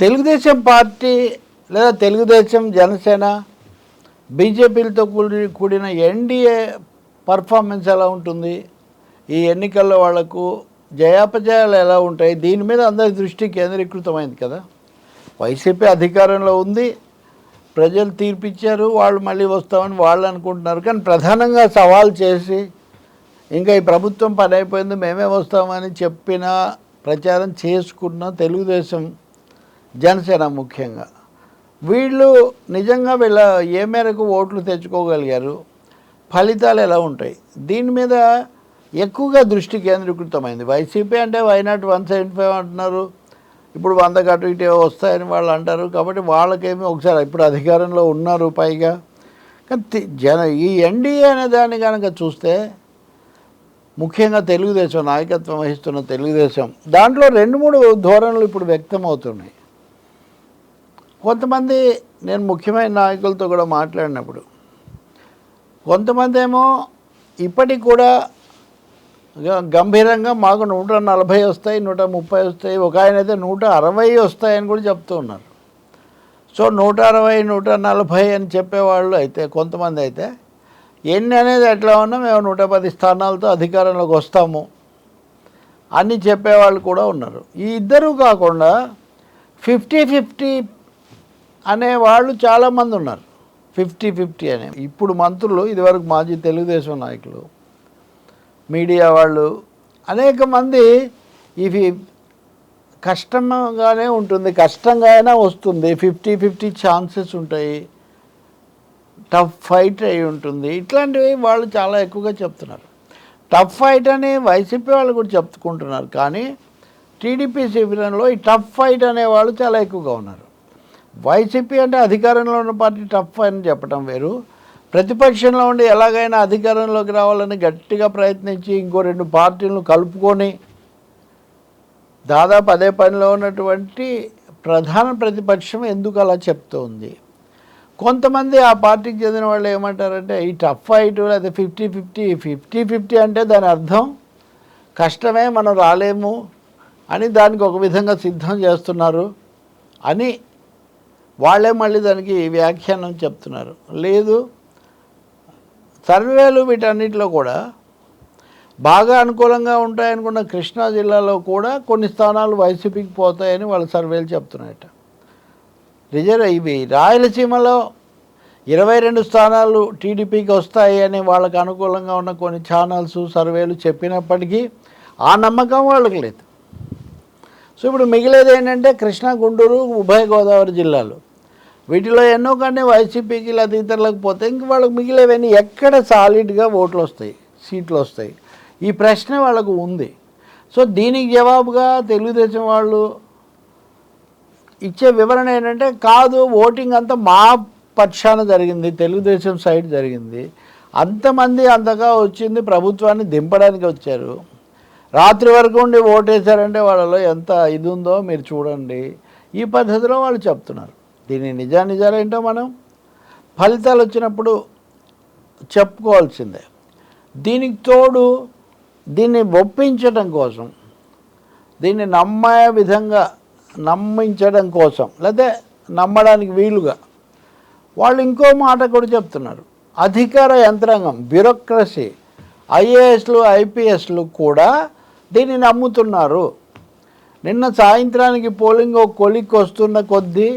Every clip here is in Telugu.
తెలుగుదేశం పార్టీ లేదా తెలుగుదేశం జనసేన బీజేపీలతో కూడి కూడిన ఎన్డీఏ పర్ఫార్మెన్స్ ఎలా ఉంటుంది? ఈ ఎన్నికల్లో వాళ్ళకు జయాపజయాలు ఎలా ఉంటాయి? దీని మీద అందరి దృష్టి కేంద్రీకృతమైంది కదా. వైసీపీ అధికారంలో ఉంది. ప్రజలు తీర్పిచ్చారు. వాళ్ళు మళ్ళీ వస్తామని వాళ్ళు అనుకుంటున్నారు. కానీ ప్రధానంగా సవాల్ చేసి ఇంకా ఈ ప్రభుత్వం పని అయిపోయింది. మేమే వస్తామని చెప్పిన ప్రచారం చేసుకున్న తెలుగుదేశం జనసేన ముఖ్యంగా. వీళ్ళు నిజంగా వీళ్ళ ఏ మేరకు ఓట్లు తెచ్చుకోగలిగారు? ఫలితాలు ఎలా ఉంటాయి? దీని మీద ఎక్కువగా దృష్టి కేంద్రీకృతమైంది. వైసీపీ అంటే why not one seventy five అంటున్నారు. ఇప్పుడు వంద అటు ఇటు వస్తాయని వాళ్ళు అంటారు. కాబట్టి వాళ్ళకేమి ఒకసారి ఇప్పుడు అధికారంలో ఉన్నారు పైగా. కానీ జన ఈ ఎన్డీఏ అనే దాన్ని కనుక చూస్తే ముఖ్యంగా తెలుగుదేశం నాయకత్వం వహిస్తున్న తెలుగుదేశం. దాంట్లో రెండు మూడు ధోరణులు ఇప్పుడు వ్యక్తం అవుతున్నాయి కొంతమంది నేను ముఖ్యమైన నాయకులతో కూడా మాట్లాడినప్పుడు కొంతమంది ఏమో ఇప్పటికి కూడా గంభీరంగా మాకు నూట నలభై వస్తాయి నూట ముప్పై వస్తాయి ఒక ఆయన అయితే నూట అరవై వస్తాయని కూడా చెప్తూ ఉన్నారు. సో నూట అరవై నూట నలభై అని చెప్పేవాళ్ళు అయితే కొంతమంది అయితే ఎన్ని అనేది ఎట్లా ఉన్నా మేము నూట పది స్థానాలతో అధికారంలోకి వస్తాము అని చెప్పేవాళ్ళు కూడా ఉన్నారు. ఈ ఇద్దరు కాకుండా ఫిఫ్టీ ఫిఫ్టీ అనేవాళ్ళు చాలామంది ఉన్నారు. ఫిఫ్టీ ఫిఫ్టీ అనే. ఇప్పుడు మంత్రులు ఇదివరకు మాజీ తెలుగుదేశం నాయకులు మీడియా వాళ్ళు అనేక మంది ఇవి కష్టంగానే ఉంటుంది కష్టంగా అయినా వస్తుంది. ఫిఫ్టీ ఫిఫ్టీ ఛాన్సెస్ ఉంటాయి. టఫ్ ఫైట్ అయి ఉంటుంది. ఇట్లాంటివి వాళ్ళు చాలా ఎక్కువగా చెప్తున్నారు. టఫ్ ఫైట్ అని వైసీపీ వాళ్ళు కూడా చెప్పుకుంటున్నారు. కానీ టీడీపీ శిబిరంలో ఈ టఫ్ ఫైట్ అనే వాళ్ళు చాలా ఎక్కువగా ఉన్నారు. వైసీపీ అంటే అధికారంలో ఉన్న పార్టీ టఫ్ అని చెప్పడం వేరు. ప్రతిపక్షంలో ఉండి ఎలాగైనా అధికారంలోకి రావాలని గట్టిగా ప్రయత్నించి ఇంకో రెండు పార్టీలను కలుపుకొని దాదాపు అదే పనిలో ఉన్నటువంటి ప్రధాన ప్రతిపక్షం ఎందుకు అలా చెప్తోంది? కొంతమంది ఆ పార్టీకి చెందిన వాళ్ళు ఏమంటారంటే ఈ టఫ్ ఫైట్ లేదా ఫిఫ్టీ ఫిఫ్టీ ఫిఫ్టీ ఫిఫ్టీ అంటే దాని అర్థం కష్టమే మనం రాలేము అని దానికి ఒక విధంగా సిద్ధం చేస్తున్నారు అని వాళ్ళే మళ్ళీ దానికి వ్యాఖ్యానం చెప్తున్నారు. లేదు సర్వేలు వీటన్నిటిలో కూడా బాగా అనుకూలంగా ఉంటాయనుకున్న కృష్ణా జిల్లాలో కూడా కొన్ని స్థానాలు వైసీపీకి పోతాయని వాళ్ళ సర్వేలు చెప్తున్నాయట. రిజర్వ్ ఇవి రాయలసీమలో ఇరవై రెండు స్థానాలు టీడీపీకి వస్తాయి అని వాళ్ళకు అనుకూలంగా ఉన్న కొన్ని ఛానల్స్ సర్వేలు చెప్పినప్పటికీ ఆ నమ్మకం వాళ్ళకి లేదు. సో ఇప్పుడు మిగిలేది ఏంటంటే కృష్ణా గుంటూరు ఉభయ గోదావరి జిల్లాలు. వీటిలో ఎన్నో కానీ వైసీపీకి లేదా ఇతరులకు పోతే ఇంక వాళ్ళకి మిగిలేవన్నీ ఎక్కడ సాలిడ్గా ఓట్లు వస్తాయి సీట్లు వస్తాయి. ఈ ప్రశ్న వాళ్ళకు ఉంది. సో దీనికి జవాబుగా తెలుగుదేశం వాళ్ళు ఇచ్చే వివరణ ఏంటంటే కాదు ఓటింగ్ అంతా మా పక్షాన జరిగింది తెలుగుదేశం సైడ్ జరిగింది. అంతమంది అంతగా వచ్చింది ప్రభుత్వాన్ని దింపడానికి వచ్చారు. రాత్రి వరకు ఉండి ఓటేశారంటే వాళ్ళలో ఎంత ఇది ఉందో మీరు చూడండి. ఈ పద్ధతిలో వాళ్ళు చెప్తున్నారు. దీని నిజానిజాలేంటో మనం? ఫలితాలు వచ్చినప్పుడు చెప్పుకోవాల్సిందే. దీనికి తోడు దీన్ని ఒప్పించడం కోసం దీన్ని నమ్మే విధంగా నమ్మించడం కోసం లేదా నమ్మడానికి వీలుగా వాళ్ళు ఇంకో మాట కూడా చెప్తున్నారు. అధికార యంత్రాంగం బ్యూరోక్రసీ ఐఏఎస్లు ఐపీఎస్లు కూడా దీన్ని నమ్ముతున్నారు. నిన్న సాయంత్రానికి పోలింగ్ ఒక కొలిక్ వస్తున్న కొద్దీ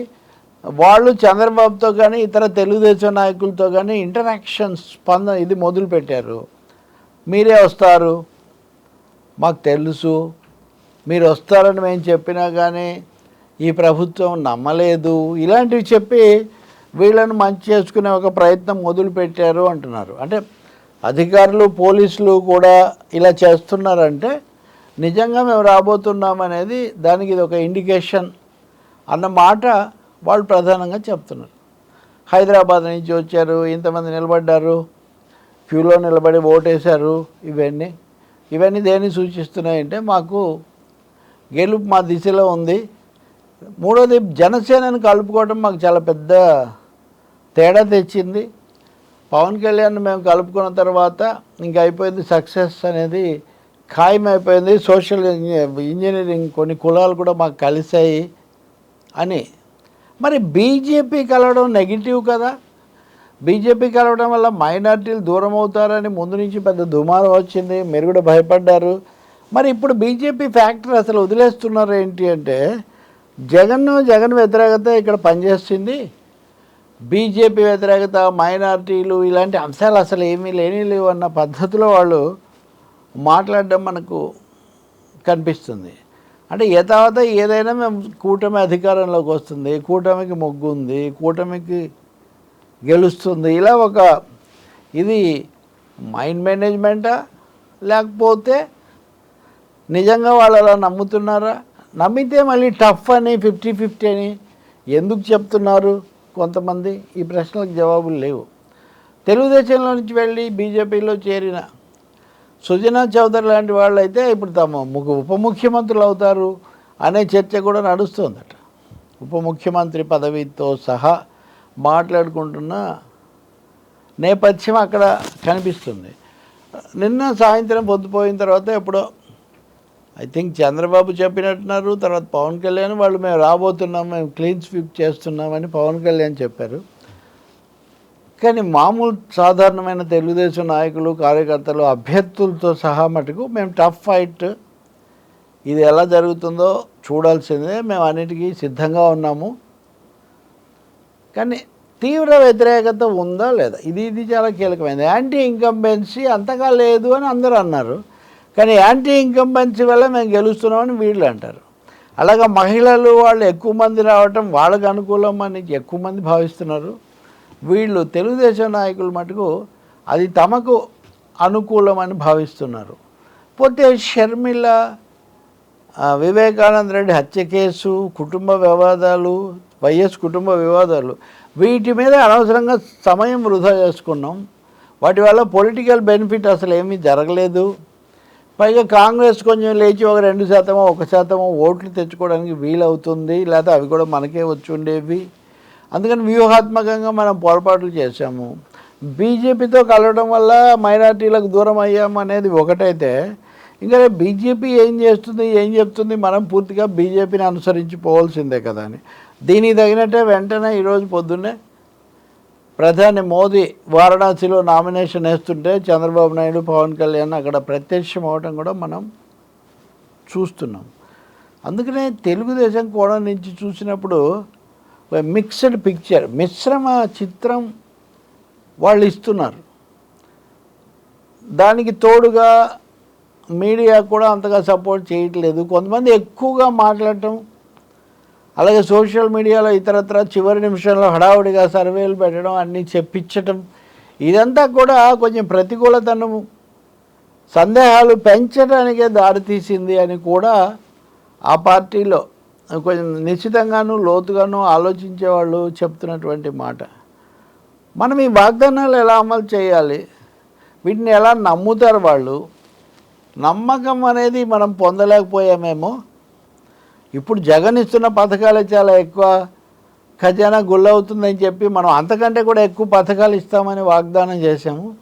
వాళ్ళు చంద్రబాబుతో కానీ ఇతర తెలుగుదేశం నాయకులతో కానీ ఇంటరాక్షన్ స్పందన ఇది మొదలుపెట్టారు. మీరే వస్తారు. మాకు తెలుసు. మీరు వస్తారని మేము చెప్పినా కానీ ఈ ప్రభుత్వం నమ్మలేదు. ఇలాంటివి చెప్పి వీళ్ళని మంచి చేసుకునే ఒక ప్రయత్నం మొదలుపెట్టారు అంటున్నారు. అంటే అధికారులు పోలీసులు కూడా ఇలా చేస్తున్నారంటే నిజంగా మేము రాబోతున్నాం అనేది దానికి ఇది ఒక ఇండికేషన్ అన్న మాట వాళ్ళు ప్రధానంగా చెప్తున్నారు. హైదరాబాద్ నుంచి వచ్చారు ఇంతమంది నిలబడ్డారు క్యూలో నిలబడి ఓటేశారు ఇవన్నీ. ఇవన్నీ దేన్ని సూచిస్తున్నాయంటే మాకు గెలుపు మా దిశలో ఉంది. మూడోది జనసేనని కలుపుకోవడం మాకు చాలా పెద్ద తేడా తెచ్చింది. పవన్ కళ్యాణ్ మేము కలుపుకున్న తర్వాత ఇంకా అయిపోయింది సక్సెస్ అనేది ఖాయం అయిపోయింది సోషల్ ఇంజనీరింగ్ కొన్ని కులాలు కూడా మాకు కలిసాయి అని మరి బీజేపీ కలవడం నెగిటివ్ కదా. బీజేపీ కలవడం వల్ల మైనార్టీలు దూరం అవుతారని ముందు నుంచి పెద్ద దుమారం వచ్చింది మీరు కూడా భయపడ్డారు. మరి ఇప్పుడు బీజేపీ ఫ్యాక్టరీ అసలు వదిలేస్తున్నారు ఏంటి అంటే జగన్ జగన్ వ్యతిరేకత ఇక్కడ పనిచేస్తుంది. బీజేపీ వ్యతిరేకత మైనార్టీలు ఇలాంటి అంశాలు అసలు ఏమీ లేని లేవు అన్న పద్ధతిలో వాళ్ళు మాట్లాడడం మనకు కనిపిస్తుంది. అంటే యథావత ఏదైనా మేము కూటమి అధికారంలోకి వస్తుంది కూటమికి మొగ్గు ఉంది కూటమికి గెలుస్తుంది. ఇలా ఒక ఇది మైండ్ మేనేజ్మెంటా? లేకపోతే నిజంగా వాళ్ళు అలా నమ్ముతున్నారా? నమ్మితే మళ్ళీ టఫ్ అని ఫిఫ్టీ ఫిఫ్టీ అని ఎందుకు చెప్తున్నారు కొంతమంది? ఈ ప్రశ్నలకు జవాబులు లేవు. తెలుగుదేశంలో నుంచి వెళ్ళి బీజేపీలో చేరిన సుజనా చౌదరి లాంటి వాళ్ళు అయితే ఇప్పుడు తమ ఉప ముఖ్యమంత్రులు అవుతారు అనే చర్చ కూడా నడుస్తుందట. ఉప ముఖ్యమంత్రి పదవితో సహా మాట్లాడుకుంటున్న నేపథ్యం అక్కడ కనిపిస్తుంది. నిన్న సాయంత్రం పొద్దుపోయిన తర్వాత ఎప్పుడో ఐ థింక్ చంద్రబాబు చెప్పినట్టున్నారు తర్వాత పవన్ కళ్యాణ్ వాళ్ళు మేము రాబోతున్నాం మేము క్లీన్ స్వీప్ చేస్తున్నామని పవన్ కళ్యాణ్ చెప్పారు. కానీ మామూలు సాధారణమైన తెలుగుదేశం నాయకులు కార్యకర్తలు అభ్యర్థులతో సహా మటుకు మేము టఫ్ ఫైట్ ఇది ఎలా జరుగుతుందో చూడాల్సిందే. మేము అన్నిటికీ సిద్ధంగా ఉన్నాము. కానీ తీవ్ర వ్యతిరేకత ఉందా లేదా? ఇది ఇది చాలా కీలకమైనది యాంటీ ఇంకంబెన్సీ అంతగా లేదు అని అందరూ అన్నారు. కానీ యాంటీ ఇంకంబెన్సీ వల్ల మేము గెలుస్తున్నామని వీళ్ళు అంటారు. అలాగా మహిళలు వాళ్ళు ఎక్కువ మంది రావటం వాళ్ళకు అనుకూలం అని ఎక్కువ మంది భావిస్తున్నారు? వీళ్ళు తెలుగుదేశం నాయకులు మటుకు అది తమకు అనుకూలమని భావిస్తున్నారు. పోతే షర్మిల వివేకానంద రెడ్డి హత్య కేసు కుటుంబ వివాదాలు వైఎస్ కుటుంబ వివాదాలు వీటి మీద అనవసరంగా సమయం వృధా చేసుకున్నాం. వాటి వల్ల పొలిటికల్ బెనిఫిట్ అసలు ఏమీ జరగలేదు. పైగా కాంగ్రెస్ కొంచెం లేచి ఒక రెండు శాతమో ఒక శాతమో ఓట్లు తెచ్చుకోవడానికి వీలవుతుంది లేకపోతే అవి కూడా మనకే వచ్చి ఉండేవి. అందుకని వ్యూహాత్మకంగా మనం పొరపాట్లు చేశాము. బీజేపీతో కలవడం వల్ల మైనార్టీలకు దూరం అయ్యాము అనేది ఒకటైతే ఇంకా బీజేపీ ఏం చేస్తుంది ఏం చెప్తుంది మనం పూర్తిగా బీజేపీని అనుసరించి పోవాల్సిందే కదా అని. దీనికి తగినట్టే వెంటనే ఈరోజు పొద్దున్నే ప్రధాని మోదీ వారణాసిలో నామినేషన్ వేస్తుంటే చంద్రబాబు నాయుడు పవన్ కళ్యాణ్ అక్కడ ప్రత్యక్షం అవడం కూడా మనం చూస్తున్నాం. అందుకనే తెలుగుదేశం కోణం నుంచి చూసినప్పుడు మిక్స్డ్ పిక్చర్ మిశ్రమ చిత్రం వాళ్ళు ఇస్తున్నారు దానికి తోడుగా మీడియా కూడా అంతగా సపోర్ట్ చేయట్లేదు. కొంతమంది ఎక్కువగా మాట్లాడటం అలాగే సోషల్ మీడియాలో ఇతరత్ర చివరి నిమిషంలో హడావుడిగా సర్వేలు పెట్టడం అన్నీ చెప్పించటం ఇదంతా కూడా కొంచెం ప్రతికూలతను సందేహాలు పెంచడానికే దారితీసింది అని కూడా ఆ పార్టీలో కొంచెం నిశ్చితంగాను లోతుగాను ఆలోచించే వాళ్ళు చెప్తున్నటువంటి మాట. మనం ఈ వాగ్దానాలు ఎలా అమలు చేయాలి? వీటిని ఎలా నమ్ముతారు వాళ్ళు? నమ్మకం అనేది మనం పొందలేకపోయామేమో. ఇప్పుడు జగన్ ఇస్తున్న పథకాలే చాలా ఎక్కువ. ఖజానా గుళ్ళవుతుందని చెప్పి మనం అంతకంటే కూడా ఎక్కువ పథకాలు ఇస్తామని వాగ్దానం చేశాము.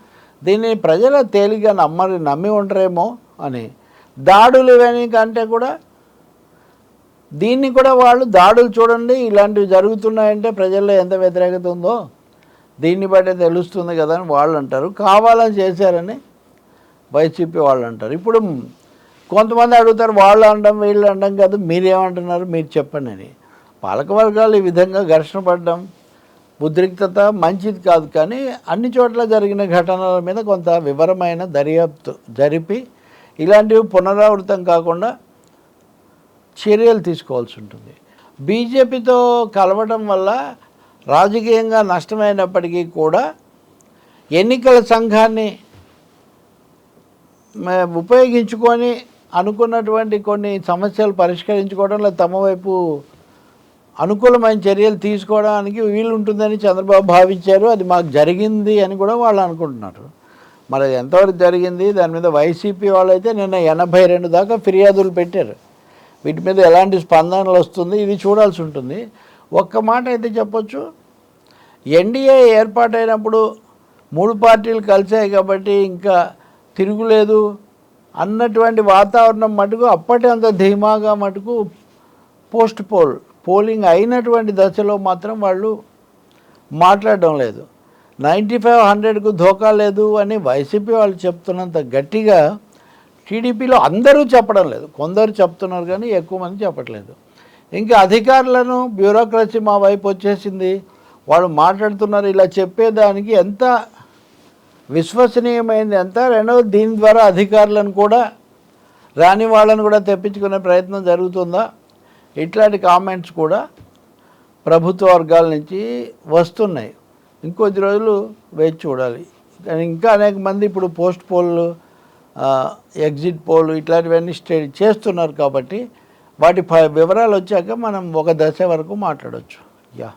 దీన్ని ప్రజలు తేలిగ్గా నమ్మని నమ్మి ఉండరేమో అని. దాడులు ఇవన్నీ కంటే కూడా దీన్ని కూడా వాళ్ళు దాడులు చూడండి ఇలాంటివి జరుగుతున్నాయంటే ప్రజల్లో ఎంత వ్యతిరేకత ఉందో దీన్ని బట్టే తెలుస్తుంది కదా అని వాళ్ళు అంటారు. కావాలని చేశారని వైసీపీ వాళ్ళు అంటారు. ఇప్పుడు కొంతమంది అడుగుతారు వాళ్ళు అనడం వీళ్ళు అనడం కాదు మీరేమంటున్నారు? మీరు చెప్పండి అని. పాలకవర్గాలు ఈ విధంగా ఘర్షణ పడడం ఉద్రిక్తత మంచిది కాదు కానీ అన్ని చోట్ల జరిగిన ఘటనల మీద కొంత వివరమైన దర్యాప్తు జరిపి ఇలాంటివి పునరావృతం కాకుండా చర్యలు తీసుకోవాల్సి ఉంటుంది. బీజేపీతో కలవడం వల్ల రాజకీయంగా నష్టమైనప్పటికీ కూడా ఎన్నికల సంఘాన్ని ఉపయోగించుకొని అనుకున్నటువంటి కొన్ని సమస్యలు పరిష్కరించుకోవడంలో తమ వైపు అనుకూలమైన చర్యలు తీసుకోవడానికి వీలు ఉంటుందని చంద్రబాబు భావించారు. అది మాకు జరిగింది అని కూడా వాళ్ళు అనుకుంటున్నారు. మరి అది ఎంతవరకు జరిగింది? దాని మీద వైసీపీ వాళ్ళైతే నిన్న ఎనభై రెండు దాకా ఫిర్యాదులు పెట్టారు. వీటి మీద ఎలాంటి స్పందనలు వస్తుంది? ఇది చూడాల్సి ఉంటుంది. ఒక్క మాట అయితే చెప్పొచ్చు. ఎన్డీఏ ఏర్పాటైనప్పుడు మూడు పార్టీలు కలిసాయి కాబట్టి ఇంకా తిరుగులేదు. అన్నటువంటి వాతావరణం మటుకు అప్పటి అంత ధీమాగా మటుకు పోస్ట్ పోల్ పోలింగ్ అయినటువంటి దశలో మాత్రం వాళ్ళు మాట్లాడడం లేదు. నైంటీ ఫైవ్ హండ్రెడ్కు ధోకా లేదు అని వైసీపీ వాళ్ళు చెప్తున్నంత గట్టిగా టీడీపీలో అందరూ చెప్పడం లేదు. కొందరు చెప్తున్నారు కానీ ఎక్కువ మంది చెప్పట్లేదు. ఇంకా అధికారులను బ్యూరోక్రసీ మా వైపు వచ్చేసింది. వాళ్ళు మాట్లాడుతున్నారు ఇలా చెప్పేదానికి ఎంత విశ్వసనీయమైంది ఎంత? రెండవది దీని ద్వారా అధికారులను కూడా రాని వాళ్ళని కూడా తెప్పించుకునే ప్రయత్నం జరుగుతుందా? ఇట్లాంటి కామెంట్స్ కూడా ప్రభుత్వ వర్గాల నుంచి వస్తున్నాయి. ఇంకొద్ది రోజులు వేచి చూడాలి. ఇంకా అనేక మంది ఇప్పుడు పోస్ట్ పోల్లు ఎగ్జిట్ పోల్ ఇట్లాంటివన్నీ స్టే చేస్తున్నారు కాబట్టి వాటి ప వివరాలు వచ్చాక మనం ఒక దశ వరకు మాట్లాడవచ్చు యా.